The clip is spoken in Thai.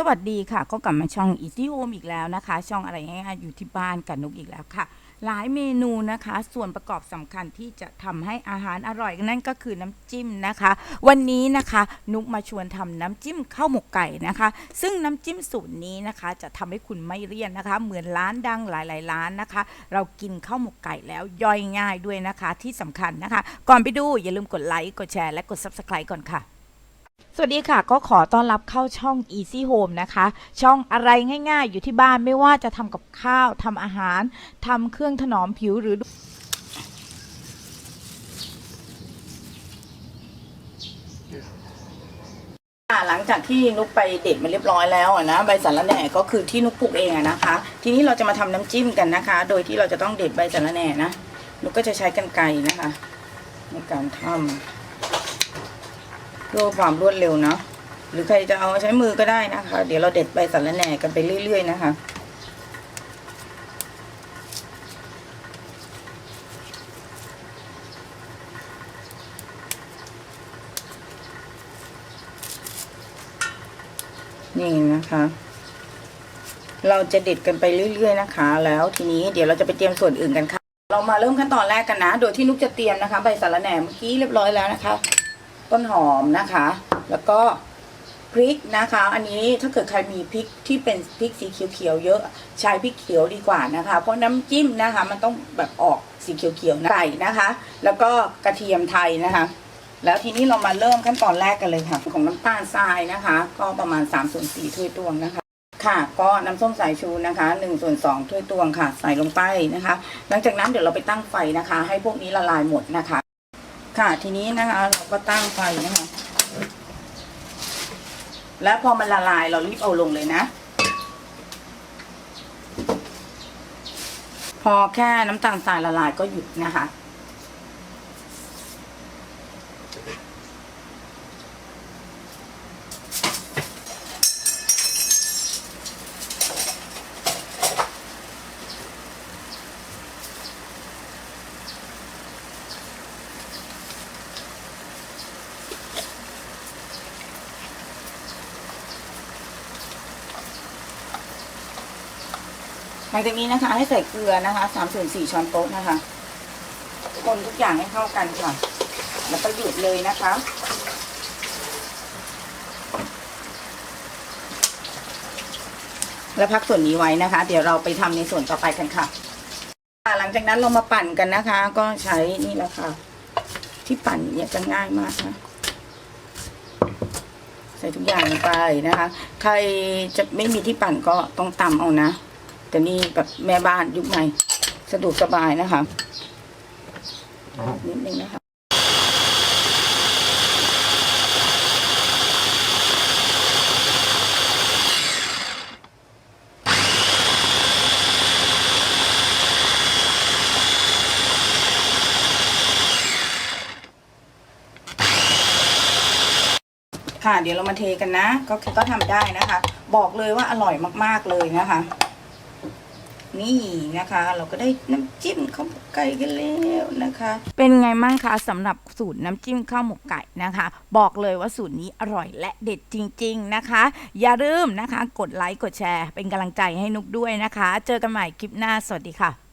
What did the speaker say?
สวัสดีค่ะ ก็กลับมาช่อง Easy Home อีกแล้วนะคะ ช่องอะไรง่ายๆอยู่ที่บ้านกับนุกอีกแล้วค่ะ หลายเมนูนะคะ ส่วนประกอบสำคัญที่จะทำให้อาหารอร่อยนั่นก็คือน้ำจิ้มนะคะ วันนี้นะคะนุกมาชวนทำน้ำจิ้มข้าวหมกไก่นะคะ ซึ่งน้ำจิ้มสูตรนี้นะคะ จะทำให้คุณไม่เลี่ยนนะคะ เหมือนร้านดังหลาย ๆ ร้านนะคะ เรากินข้าวหมกไก่แล้วย่อยง่ายด้วยนะคะที่สำคัญนะคะ ก่อนไปดูอย่าลืมกดไลค์กดแชร์และกด Subscribe ก่อนค่ะ สวัสดีค่ะก็ขอต้อนรับเข้าช่อง Easy Home นะคะ ช่องอะไรง่ายๆ อยู่ที่บ้านไม่ว่าจะทำกับข้าวทำอาหารทำเครื่องถนอมผิวหรือหลังจากที่นุกไปเด็ดมาเรียบร้อยแล้วนะใบสาระแหน่ก็คือที่นุกปลูกเองนะคะ ทีนี้เราจะมาทำน้ำจิ้มกันนะคะ โดยที่เราจะต้องเด็ดใบสาระแหน่นะนุกก็จะใช้กรรไกรนะคะ ในการทำ เพื่อความรวดเร็วเนาะหรือใครจะเอาใช้มือก็ได้นะคะ เดี๋ยวเราเด็ดใบสาระแหน่กันไปเรื่อย ๆ นะคะนี่นะคะ เราจะเด็ดกันไปเรื่อย ๆ นะคะ แล้วทีนี้เดี๋ยวเราจะไปเตรียมส่วนอื่นกันค่ะ เรามาเริ่มขั้นตอนแรกกันนะ โดยที่นุกจะเตรียมนะคะ ใบสะระแหน่เมื่อกี้เรียบร้อยแล้วนะคะ ต้นหอมนะคะ แล้วก็พริกนะคะ อันนี้ถ้าเกิดใครมีพริกที่เป็นพริกสีเขียวๆเยอะใช้พริกเขียวดีกว่านะคะ เพราะน้ำจิ้มนะคะ มันต้องแบบออกสีเขียวๆนะไก่นะคะ แล้วก็กระเทียมไทยนะคะ แล้วทีนี้เรามาเริ่มขั้นตอนแรกกันเลยค่ะ ของน้ำตาลทรายนะคะ ก็ประมาณ3ส่วน4ถ้วยตวงนะคะค่ะก็น้ำส้มสายชูนะคะ1ส่วน2ถ้วยตวงค่ะ ใส่ลงไปนะคะ หลังจากนั้นเดี๋ยวเราไปตั้งไฟนะคะ ให้พวกนี้ละลายหมดนะคะ ค่ะทีนี้นะคะเราก็ตั้งไฟนะคะ แล้วพอมันละลายเรารีบเอาลงเลยนะ พอแค่น้ำตาลทรายละลายก็หยุดนะคะ หลังจากนี้นะคะ ให้ใส่เกลือนะคะสามส่วนสี่ช้อนโต๊ะนะคะ คนทุกอย่างให้เข้ากันค่ะ แล้วก็หยุดเลยนะคะ แล้วพักส่วนนี้ไว้นะคะ เดี๋ยวเราไปทำในส่วนต่อไปกันค่ะค่ะ หลังจากนั้นเรามาปั่นกันนะคะ ก็ใช้นี่แหละค่ะ ที่ปั่นเนี่ยจะง่ายมากนะใส่ทุกอย่างลงไปนะคะ ใครจะไม่มีที่ปั่นก็ต้องตำเอานะ แต่นี่แบบแม่บ้านยุคใหม่สะดวกสบายนะคะนิดนึงนะคะค่ะเดี๋ยวเรามาเทกันนะ ก็ก็ทำได้นะคะ บอกเลยว่าอร่อยมากๆเลยนะคะ นี่นะคะ เราก็ได้น้ำจิ้มข้าวหมกไก่กันแล้วนะคะ เป็นไงมั่งคะสำหรับสูตรน้ำจิ้มข้าวหมกไก่นะคะ บอกเลยว่าสูตรนี้อร่อยและเด็ดจริง ๆนะคะ อย่าลืมนะคะ กดไลค์กดแชร์ เป็นกำลังใจให้นุกด้วยนะคะ เจอกันใหม่คลิปหน้าสวัสดีค่ะ